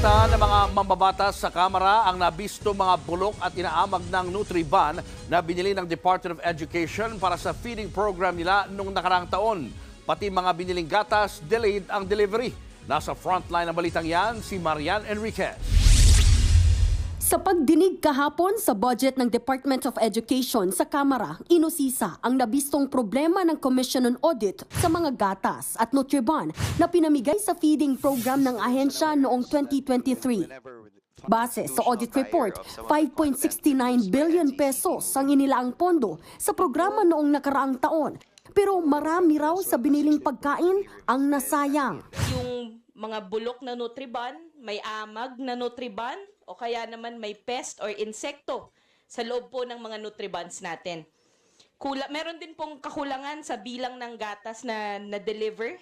balita ng mga mambabatas sa Kamara ang nabisto mga bulok at inaamag ng Nutriban na binili ng Department of Education para sa feeding program nila noong nakaraang taon. Pati mga biniling gatas, delayed ang delivery. Nasa frontline ng balitang yan, si Marian Enriquez. Sa pagdinig kahapon sa budget ng Department of Education sa Kamara, inusisa ang nabistong problema ng Commission on Audit sa mga gatas at Nutriban na pinamigay sa feeding program ng ahensya noong 2023. Base sa audit report, 5.69 billion pesos ang inilaang pondo sa programa noong nakaraang taon. Pero marami raw sa biniling pagkain ang nasayang. yung mga bulok na Nutriban, may amag na Nutriban, o kaya naman may pest or insekto sa loob po ng mga Nutribans natin. Kula, meron din pong kakulangan sa bilang ng gatas na na-deliver,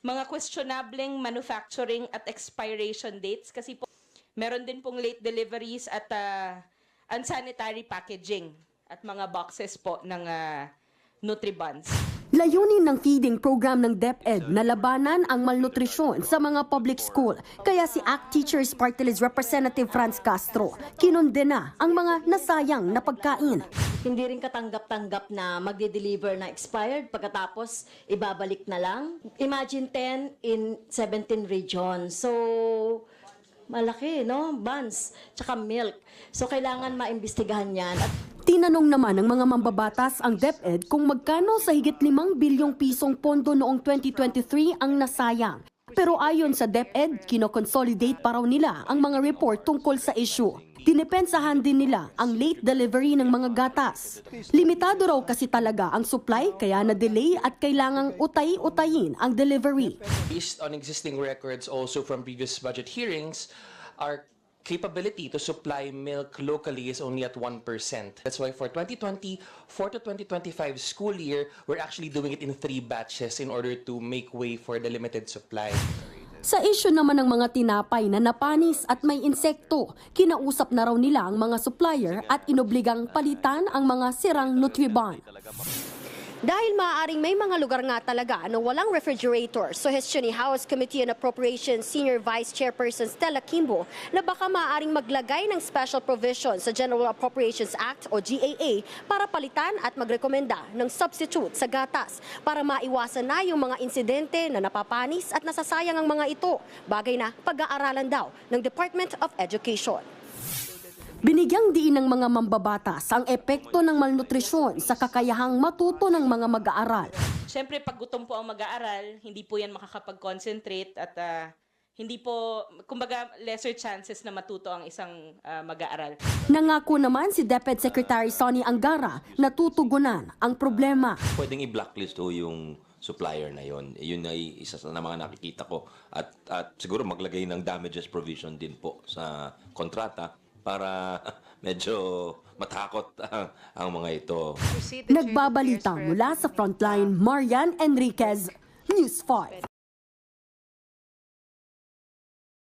mga questionableng manufacturing at expiration dates kasi po meron din pong late deliveries at ah, unsanitary packaging at mga boxes po ng ah, Nutribans. Layunin ng feeding program ng DepEd na labanan ang malnutrisyon sa mga public school. Kaya si ACT Teachers Party List Representative Franz Castro kinondena ang mga nasayang na pagkain. Hindi rin katanggap-tanggap na magde-deliver na expired pagkatapos ibabalik na lang. Imagine 10 in 17 regions. So, malaki, no? Buns, tsaka milk. So, kailangan maimbestigahan yan. At Tinanong naman ng mga mambabatas ang DepEd kung magkano sa higit 5 bilyong pisong pondo noong 2023 ang nasayang. Pero ayon sa DepEd, kinoconsolidate pa raw nila ang mga report tungkol sa issue. Dinepensahan din nila ang late delivery ng mga gatas. Limitado raw kasi talaga ang supply kaya na-delay at kailangang utay-utayin ang delivery. Based on existing records also from previous budget hearings, our capability to supply milk locally is only at 1%. That's why for 2024 to 2025 school year, we're actually doing it in three batches in order to make way for the limited supply. Sa issue naman ng mga tinapay na napanis at may insekto, kinausap na raw nila ang mga supplier at inobligang palitan ang mga sirang Nutriban. Dahil maaaring may mga lugar nga talaga na walang refrigerator, suhestyon ni House Committee on Appropriations Senior Vice Chairperson Stella Kimbo na baka maaaring maglagay ng special provision sa General Appropriations Act o GAA para palitan at magrekomenda ng substitute sa gatas para maiwasan na yung mga insidente na napapanis at nasasayang ang mga ito, bagay na pag-aaralan daw ng Department of Education. Binigyang diin ng mga mambabatas ang epekto ng malnutrisyon sa kakayahang matuto ng mga mag-aaral. Siyempre, pag gutom po ang mag-aaral, hindi po yan makakapag-concentrate at ah, hindi po, kumbaga, lesser chances na matuto ang isang ah, mag-aaral. Nangako naman si DepEd Secretary Sonny Angara na tutugunan ang problema. pwedeng i-blacklist ho yung supplier na yon. Yun ay isa sa na mga nakikita ko. At, at siguro maglagay ng damages provision din po sa kontrata para medyo matakot ang, ang mga ito. Nagbabalita mula sa frontline, Marian Enriquez, News 5.